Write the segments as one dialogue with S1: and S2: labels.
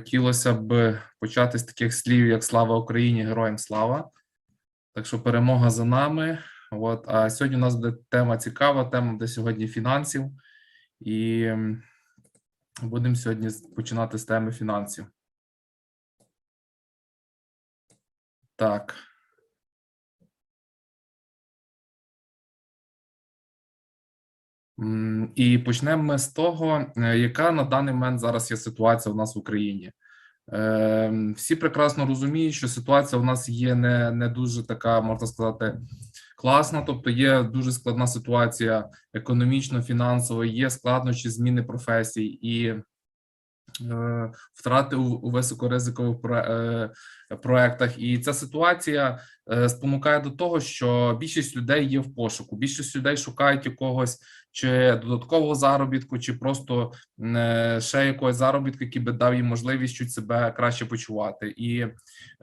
S1: Хотілося б почати з таких слів, як слава Україні, героям слава. Так що перемога за нами. От, а сьогодні у нас буде тема цікава, тема буде сьогодні фінансів. І будемо сьогодні починати з теми фінансів. Так. І почнемо ми з того, е, яка на даний момент зараз є ситуація у нас в Україні. Е, Всі прекрасно розуміють, що ситуація у нас є не, не дуже така, можна сказати, класна. Тобто є дуже складна ситуація економічно, фінансово, є складнощі зміни професій і втрати у, у високоризикових е, проектах. І ця ситуація е, спонукає до того, що більшість людей є в пошуку, більшість людей шукають якогось чи додаткового заробітку, чи просто е, ще якогось заробітку, який би дав їм можливість чуть себе краще почувати. І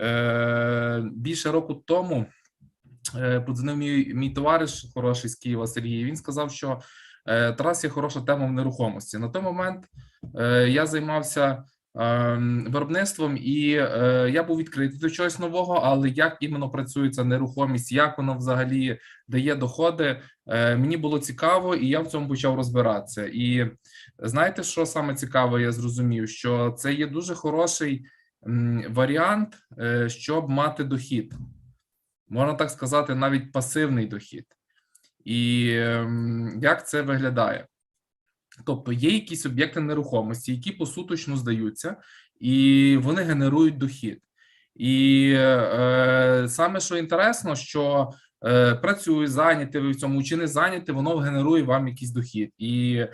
S1: е, більше року тому е, подзвонив мій, мій товариш хороший з Києва Сергій. Він сказав, що е, Тарас є хороша тема в нерухомості. На той момент е, я займався. ем, Виробництвом і е, я був відкритий до чогось нового, але як іменно працює ця нерухомість, як воно взагалі дає доходи, е, мені було цікаво, і я в цьому почав розбиратися. І знаєте, що саме цікаве, я зрозумів, що це є дуже хороший варіант, е, щоб мати дохід, можна так сказати, навіть пасивний дохід. І ем, як це виглядає? Тобто є якісь об'єкти нерухомості, які посуточно здаються, і вони генерують дохід. І е, саме що інтересно, що е, працює, зайняти ви в цьому чи не зайняти, воно генерує вам якийсь дохід. І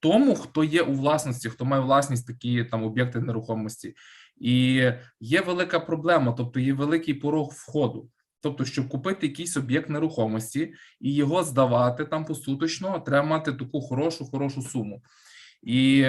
S1: тому, хто є у власності, хто має власність такі там об'єкти нерухомості, і є велика проблема, тобто є великий порог входу. Тобто, щоб купити якийсь об'єкт нерухомості і його здавати там посуточно, треба мати таку хорошу, хорошу суму. І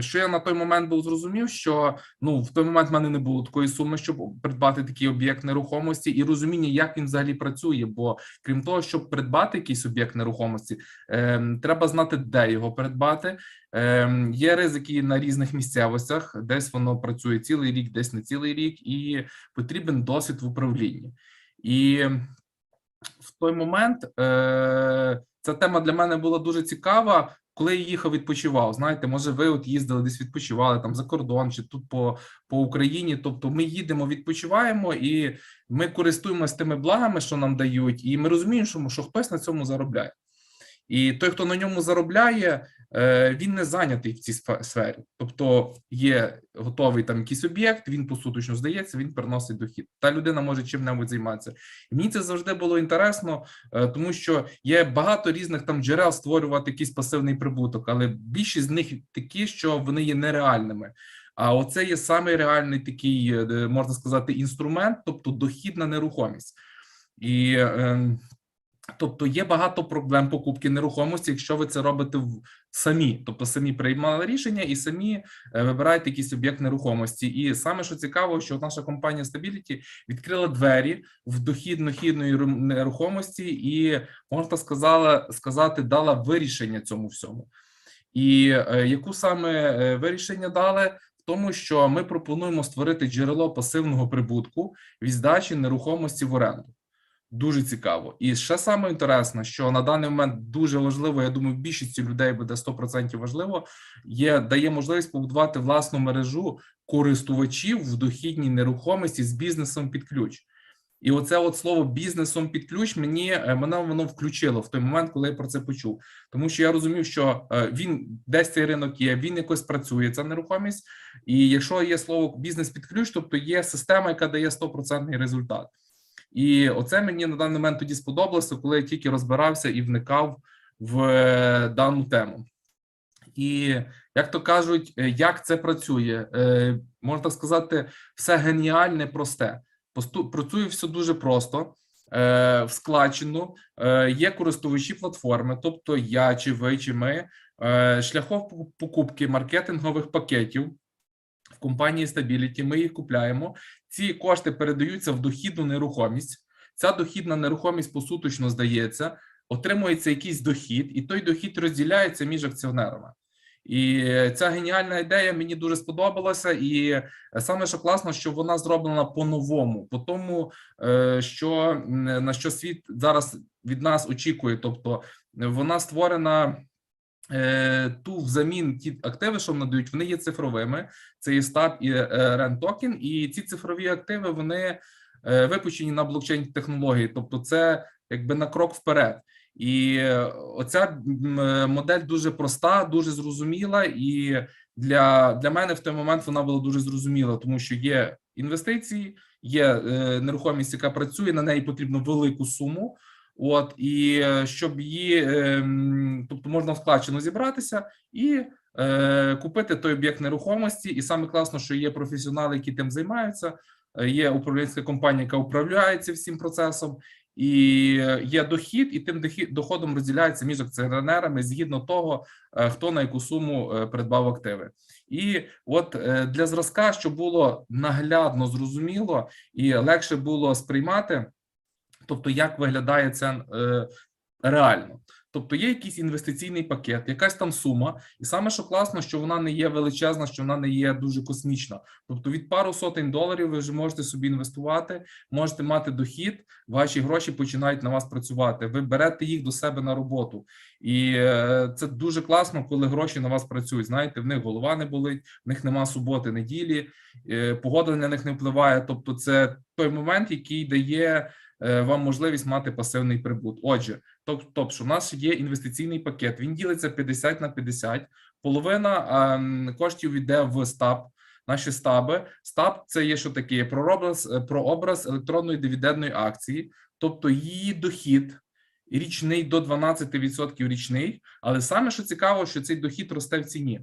S1: що я на той момент був зрозумів, що ну в той момент в мене не було такої суми, щоб придбати такий об'єкт нерухомості, і розуміння, як він взагалі працює. Бо крім того, щоб придбати якийсь об'єкт нерухомості, ем, треба знати, де його придбати. Ем, є ризики на різних місцевостях, десь воно працює цілий рік, десь не цілий рік, і потрібен досвід в управлінні. І в той момент е, ця тема для мене була дуже цікава. Коли я їхав, відпочивав, знаєте, може, ви от їздили десь відпочивали там за кордон чи тут по, по Україні. Тобто, ми їдемо, відпочиваємо, і ми користуємося тими благами, що нам дають, і ми розуміємо, що, що хтось на цьому заробляє. І той, хто на ньому заробляє, е, він не зайнятий в цій сфері. Тобто є готовий там якийсь об'єкт, він посуточно здається, він приносить дохід. Та людина може чим-небудь займатися. Мені це завжди було інтересно, е, тому що є багато різних там джерел створювати якийсь пасивний прибуток, але більшість з них такі, що вони є нереальними. А оце є самий реальний такий, е, можна сказати, інструмент, тобто дохідна нерухомість. І е, Тобто є багато проблем покупки нерухомості, якщо ви це робите в самі, тобто самі приймали рішення і самі е, вибираєте якийсь об'єкт нерухомості. І саме що цікаво, що наша компанія Stability відкрила двері в дохід нахідної нерухомості, і можна сказала сказати, дала вирішення цьому всьому. І е, яку саме е, вирішення дали? В тому, що ми пропонуємо створити джерело пасивного прибутку від здачі нерухомості в оренду. Дуже цікаво. І ще саме інтересне, що на даний момент дуже важливо, я думаю, більшості людей буде 100% важливо, є дає можливість побудувати власну мережу користувачів в дохідній нерухомості з бізнесом під ключ. І оце от слово бізнесом під ключ мені е, мене воно включило в той момент, коли я про це почув. Тому що я розумів, що е, він десь цей ринок є, він якось працює, ця нерухомість. І якщо є слово бізнес під ключ, тобто є система, яка дає 100% результат. І оце мені на даний момент тоді сподобалося, коли я тільки розбирався і вникав в е, дану тему. І як то кажуть, е, як це працює, Е, можна так сказати, все геніальне, просте. Працює все дуже просто. В складчину є користувачі платформи, тобто я чи ви, чи ми, шляхом покупки маркетингових пакетів компанії Stability. Ми їх купляємо. Ці кошти передаються в дохідну нерухомість. Ця дохідна нерухомість посуточно здається, отримується якийсь дохід, і той дохід розділяється між акціонерами. І ця геніальна ідея мені дуже сподобалася. І саме що класно, що вона зроблена по-новому, по тому, е, що на що світ зараз від нас очікує. Тобто вона створена. Е, Ту взамін ті активи, що надають, вони є цифровими. Це є стаб і рент токен, і ці цифрові активи вони е, випущені на блокчейн технології, тобто це якби на крок вперед. І е, оця е, модель дуже проста, дуже зрозуміла, і для, для мене в той момент вона була дуже зрозуміла, тому що є інвестиції, є е, нерухомість, яка працює, на неї потрібно велику суму. От і е, щоб її, е, тобто можна в складчину зібратися і е, купити той об'єкт нерухомості. І саме класно, що є професіонали, які тим займаються. е, Є управлінська компанія, яка управляється всім процесом, і е, є дохід, і тим доходом розділяється між акціонерами згідно того, хто на яку суму придбав активи. І от для зразка, щоб було наглядно зрозуміло і легше було сприймати, тобто як виглядає це е, реально. Тобто є якийсь інвестиційний пакет, якась там сума, і саме що класно, що вона не є величезна, що вона не є дуже космічна. Тобто від пару сотень доларів ви вже можете собі інвестувати, можете мати дохід, ваші гроші починають на вас працювати. Ви берете їх до себе на роботу, і е, це дуже класно, коли гроші на вас працюють. Знаєте, в них голова не болить, в них нема суботи, неділі, е, погода на них не впливає. Тобто, це той момент, який дає е, вам можливість мати пасивний прибут. Отже, тобто, у нас є інвестиційний пакет. Він ділиться 50 на 50. Половина ем, коштів йде в стаб. Наші стаби. Стаб це є що таке? Прообраз, е, прообраз електронної дивідендної акції, тобто її дохід річний до 12% річний. Але саме що цікаво, що цей дохід росте в ціні.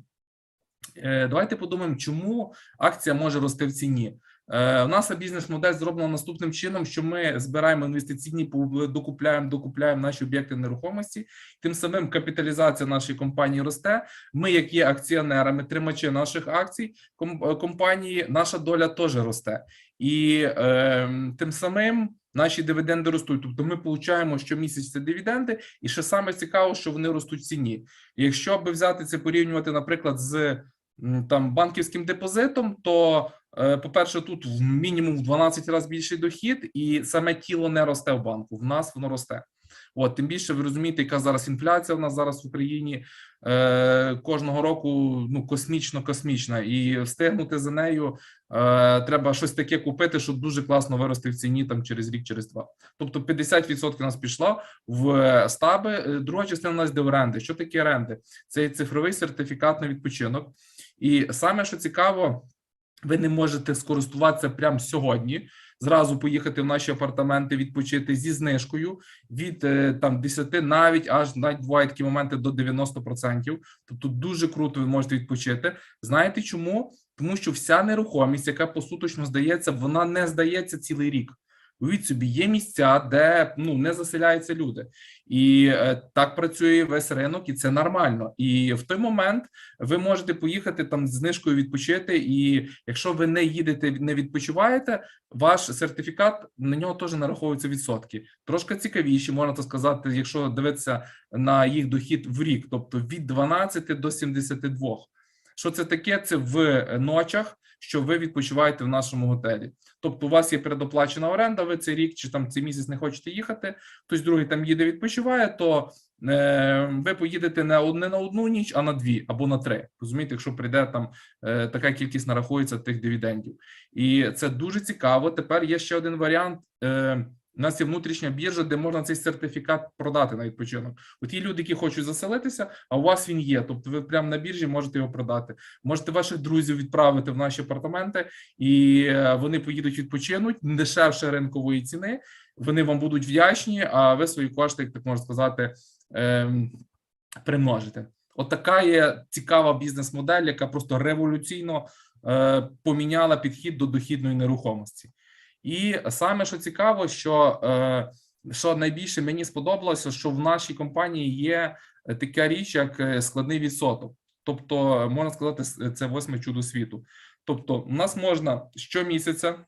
S1: Е, Давайте подумаємо, чому акція може рости в ціні. Е, У нас бізнес-модель зроблена наступним чином, що ми збираємо інвестиційні, докупляємо, докупляємо наші об'єкти нерухомості. Тим самим капіталізація нашої компанії росте. Ми, як є акціонерами, тримачі наших акцій е, компанії, наша доля теж росте, і е, тим самим наші дивіденди ростуть. Тобто, ми получаємо щомісяця дивіденди, і ще саме цікаво, що вони ростуть в ціні. Якщо би взяти це порівнювати, наприклад, з там банківським депозитом, то е, по-перше, тут в мінімум в 12 разів більший дохід, і саме тіло не росте в банку. В нас воно росте. От тим більше ви розумієте, яка зараз інфляція в нас зараз в Україні е, кожного року ну космічно космічна, і встигнути за нею е, треба щось таке купити, щоб дуже класно вирости в ціні там через рік, через два. Тобто 50% у нас пішло в стаби. Е, Друга частина у нас йде в оренди. Що таке оренди? Це цифровий сертифікат на відпочинок. І саме що цікаво, ви не можете скористуватися прямо сьогодні. Зразу поїхати в наші апартаменти, відпочити зі знижкою від е, там 10, навіть аж навіть бувають такі моменти до 90%. Тобто дуже круто ви можете відпочити. Знаєте чому? Тому що вся нерухомість, яка посуточно здається, вона не здається цілий рік. Уявіть собі, є місця, де ну не заселяються люди, і е, так працює весь ринок, і це нормально. І в той момент ви можете поїхати там з знижкою відпочити. І якщо ви не їдете, не відпочиваєте, ваш сертифікат на нього теж нараховуються відсотки. Трошки цікавіші, можна так сказати, якщо дивитися на їх дохід в рік, тобто від 12 до 72. Що це таке? Це в ночах, що ви відпочиваєте в нашому готелі. Тобто, у вас є передоплачена оренда, ви цей рік чи там цей місяць не хочете їхати, хтось другий там їде, відпочиває, то е, ви поїдете не, не на одну ніч, а на дві або на три. Розумієте, якщо прийде там е, така кількість нарахується тих дивідендів. І це дуже цікаво. Тепер є ще один варіант. Е, у нас є внутрішня біржа, де можна цей сертифікат продати на відпочинок. От є люди, які хочуть заселитися, а у вас він є. Тобто, ви прямо на біржі можете його продати. Можете ваших друзів відправити в наші апартаменти, і е, вони поїдуть відпочинуть дешевше ринкової ціни. Вони вам будуть вдячні, а ви свої кошти, як так можна сказати, ем, примножите. От така є цікава бізнес-модель, яка просто революційно е, поміняла підхід до дохідної нерухомості. І саме що цікаво, що е, що найбільше мені сподобалося, що в нашій компанії є е, така річ, як е, складний відсоток. Тобто, можна сказати, це восьме чудо світу. Тобто, у нас можна щомісяця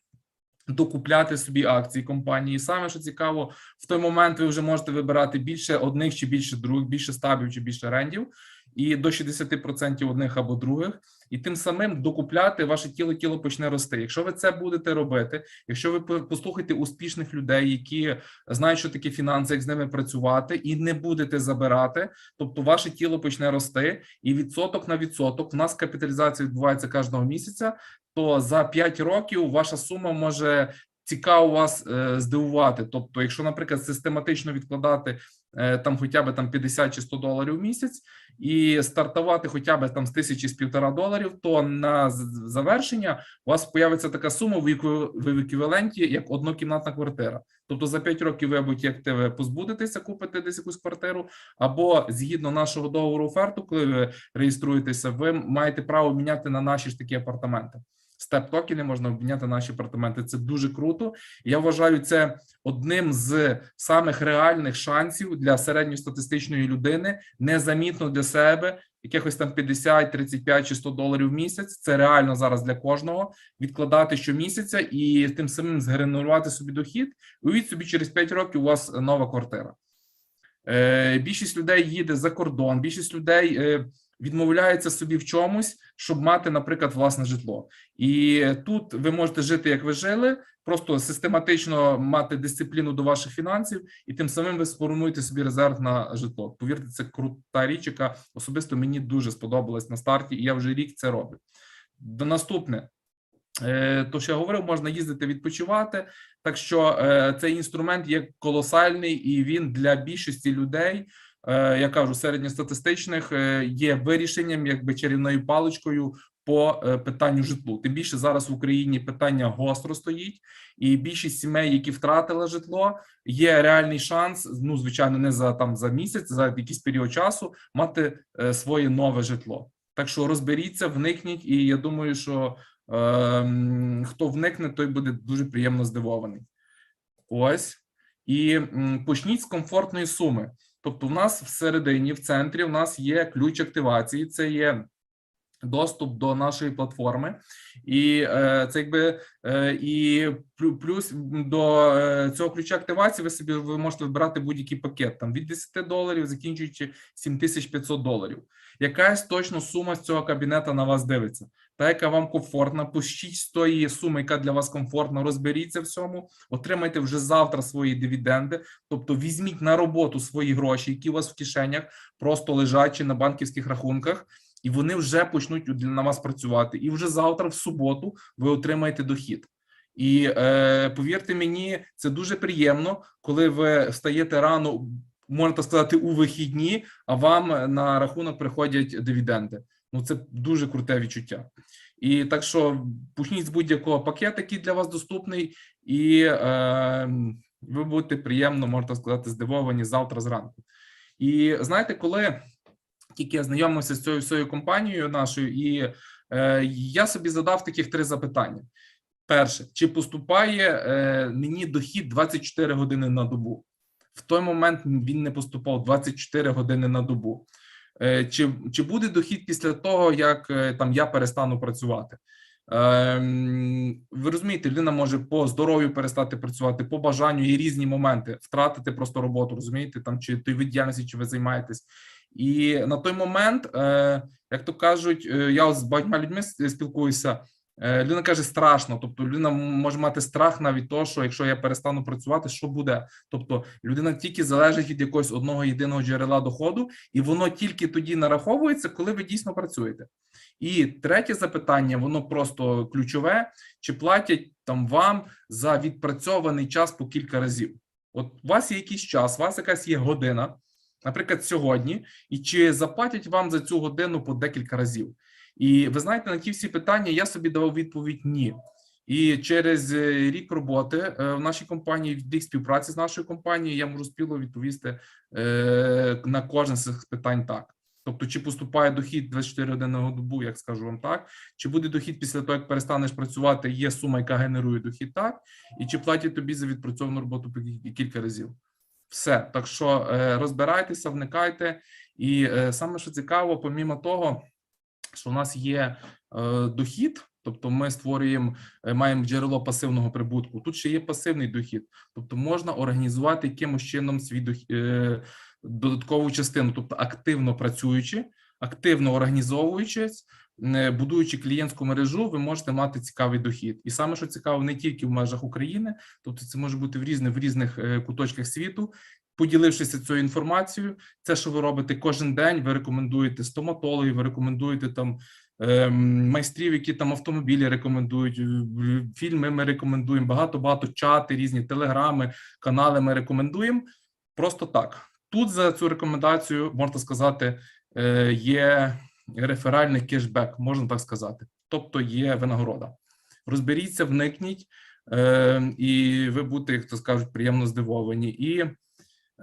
S1: докупляти собі акції компанії. Саме що цікаво, в той момент ви вже можете вибирати більше одних чи більше других, більше стабів чи більше рендів. І до 60% одних або других, і тим самим докупляти ваше тіло, тіло почне рости. Якщо ви це будете робити, якщо ви по- послухаєте успішних людей, які знають, що таке фінанси, як з ними працювати, і не будете забирати, тобто ваше тіло почне рости, і відсоток на відсоток. У нас капіталізація відбувається кожного місяця. То за 5 років ваша сума може цікаво вас е, здивувати. Тобто, якщо, наприклад, систематично відкладати е, там хоча б там 50 чи 100 доларів в місяць і стартувати хоча б там з тисячі з півтора доларів, то на завершення у вас появиться така сума в екві- в еквіваленті як однокімнатна квартира. Тобто за 5 років ви або ті активи позбудетеся, купите десь якусь квартиру, або згідно нашого договору оферту, коли ви реєструєтеся, ви маєте право міняти на наші ж такі апартаменти. Степ токени можна обміняти на наші апартаменти. Це дуже круто. Я вважаю це одним з самих реальних шансів для середньостатистичної людини, незамітно для себе. Якихось там 50, 35 чи 100 доларів в місяць. Це реально зараз для кожного відкладати щомісяця і тим самим згенерувати собі дохід. Уявіть собі, через 5 років у вас нова квартира. Е, більшість людей їде за кордон, більшість людей е, відмовляється собі в чомусь, щоб мати, наприклад, власне житло. І тут ви можете жити, як ви жили, просто систематично мати дисципліну до ваших фінансів, і тим самим ви сформуєте собі резерв на житло. Повірте, це крута річ, яка особисто мені дуже сподобалась на старті, і я вже рік це роблю. До наступне. Е, То, що я говорив, можна їздити відпочивати. Так що е, цей інструмент є колосальний, і він для більшості людей, я кажу, середньостатистичних, е, є вирішенням, якби чарівною паличкою по е, питанню житлу. Тим більше зараз в Україні питання гостро стоїть, і більшість сімей, які втратили житло, є реальний шанс. Ну, звичайно, не за там за місяць, за якийсь період часу мати е, своє нове житло. Так що розберіться, вникніть, і я думаю, що Ем, хто вникне, той буде дуже приємно здивований. Ось. І почніть з комфортної суми. Тобто, в нас всередині, в центрі, в нас є ключ активації, це є доступ до нашої платформи, і е, це якби е, і плюс до е, цього ключа активації ви собі ви можете вибирати будь-який пакет там від 10 доларів, закінчуючи 7500 доларів. Якась точно сума з цього кабінета на вас дивиться та, яка вам комфортна, пущіть з тої суми, яка для вас комфортна, розберіться в цьому, отримайте вже завтра свої дивіденди, тобто візьміть на роботу свої гроші, які у вас в кишенях просто лежать чи на банківських рахунках, і вони вже почнуть на вас працювати. І вже завтра, в суботу, ви отримаєте дохід. І е, повірте мені, це дуже приємно, коли ви встаєте рано, можна сказати, у вихідні, а вам на рахунок приходять дивіденди. Ну, це дуже круте відчуття. І так що почніть з будь-якого пакету, який для вас доступний, і е, ви будете приємно, можна сказати, здивовані завтра зранку. І знаєте, коли тільки я знайомився з цією всією компанією нашою, і е, я собі задав таких три запитання: перше, чи поступає е, мені дохід 24 години на добу? В той момент він не поступав 24 години на добу. Е, Чи, чи буде дохід після того, як е, там я перестану працювати? Ем, Ви розумієте, людина може по здоров'ю перестати працювати, по бажанню і різні моменти, втратити просто роботу, розумієте, там чи той вид діяльності, чи ви займаєтесь. І на той момент, е, як то кажуть, я з багатьма людьми спілкуюся. Е, Людина каже, страшно. Тобто, людина може мати страх навіть того, що якщо я перестану працювати, що буде? Тобто, людина тільки залежить від якогось одного єдиного джерела доходу, і воно тільки тоді нараховується, коли ви дійсно працюєте. І третє запитання, воно просто ключове: чи платять там вам за відпрацьований час по кілька разів? От у вас є якийсь час, у вас якась є година, наприклад, сьогодні, і чи заплатять вам за цю годину по декілька разів? І ви знаєте, на ті всі питання я собі давав відповідь ні. І через е, рік роботи е, в нашій компанії, в рік співпраці з нашою компанією, я можу спіло відповісти е, на кожне з цих питань так. Тобто, чи поступає дохід 24 години на добу, як скажу вам так, чи буде дохід після того, як перестанеш працювати, є сума, яка генерує дохід так, і чи платять тобі за відпрацьовану роботу кілька разів. Все. Так що розбирайтеся, вникайте. І саме що цікаво, помімо того, що у нас є е, дохід, тобто ми створюємо, е, маємо джерело пасивного прибутку. Тут ще є пасивний дохід, тобто можна організувати якимось чином свій дохід, е, додаткову частину, тобто активно працюючи, активно організовуючись, будуючи клієнтську мережу, ви можете мати цікавий дохід. І саме що цікаво, не тільки в межах України, тобто це може бути в різних в різних куточках світу. Поділившися цією інформацією, це, що ви робите кожен день, ви рекомендуєте стоматологів, ви рекомендуєте там ем, майстрів, які там автомобілі рекомендують, е, фільми ми рекомендуємо, багато-багато чати, різні телеграми, канали ми рекомендуємо. Просто так. Тут за цю рекомендацію можна сказати, е, є реферальний кешбек, можна так сказати, тобто є винагорода. Розберіться, вникніть, е, і ви будете, як то скажуть, приємно здивовані. І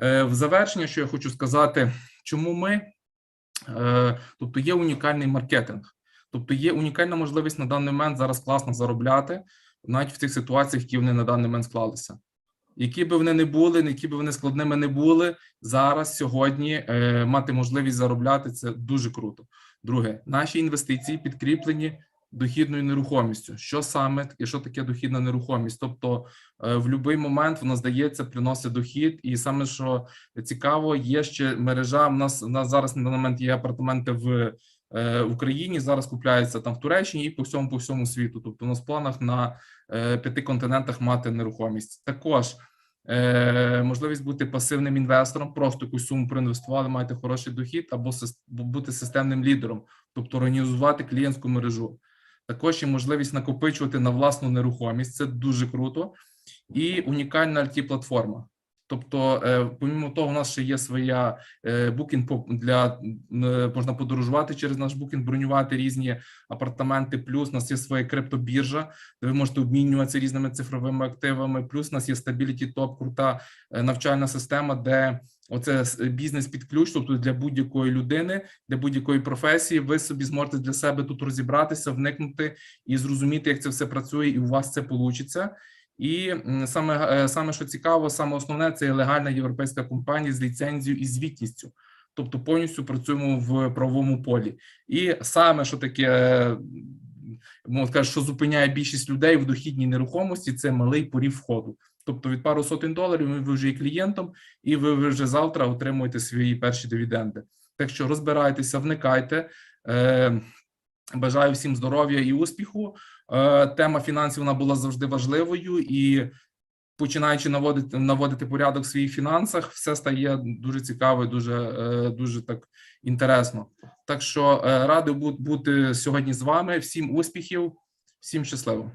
S1: в завершення, що я хочу сказати, чому ми, е, тобто є унікальний маркетинг, тобто є унікальна можливість на даний момент зараз класно заробляти, навіть в тих ситуаціях, які вони на даний момент склалися. Які би вони не були, які би вони складними не були, зараз сьогодні е, мати можливість заробляти це дуже круто. Друге, наші інвестиції підкріплені дохідною нерухомістю. Що саме і що таке дохідна нерухомість? Тобто, е, в будь-який момент вона здається, приносить дохід, і саме що цікаво, є ще мережа. У нас у нас зараз на даний момент є апартаменти в е, Україні. Зараз купляються там в Туреччині і по всьому по всьому світу. Тобто, у нас в планах на е, п'яти континентах мати нерухомість. Також е, можливість бути пасивним інвестором, просто якусь суму проінвестували, маєте хороший дохід, або бути системним лідером, тобто організувати клієнтську мережу. Також є можливість накопичувати на власну нерухомість. Це дуже круто, і унікальна it платформа. Тобто, е, помімо того, у нас ще є своя е, букінг для е, можна подорожувати через наш букінг, бронювати різні апартаменти. Плюс у нас є своя криптобіржа, де ви можете обмінюватися різними цифровими активами. Плюс у нас є Stability Top, крута навчальна система, де оце бізнес під ключ, тобто для будь-якої людини, для будь-якої професії, ви собі зможете для себе тут розібратися, вникнути і зрозуміти, як це все працює, і у вас це вийде. І саме е, саме що цікаво, саме основне це легальна європейська компанія з ліцензією і звітністю. Тобто повністю працюємо в правовому полі. І саме що таке, е, можна сказати, що зупиняє більшість людей в дохідній нерухомості, це малий порів входу. Тобто від пару сотень доларів ви вже є клієнтом, і ви вже завтра отримуєте свої перші дивіденди. Так що розбирайтеся, вникайте. Е, Бажаю всім здоров'я і успіху. Е, Тема фінансів вона була завжди важливою і. Починаючи наводити наводити порядок в своїх фінансах, все стає дуже цікаво, дуже е, дуже так інтересно. Так що е, радий бути сьогодні з вами. Всім успіхів, всім щасливо.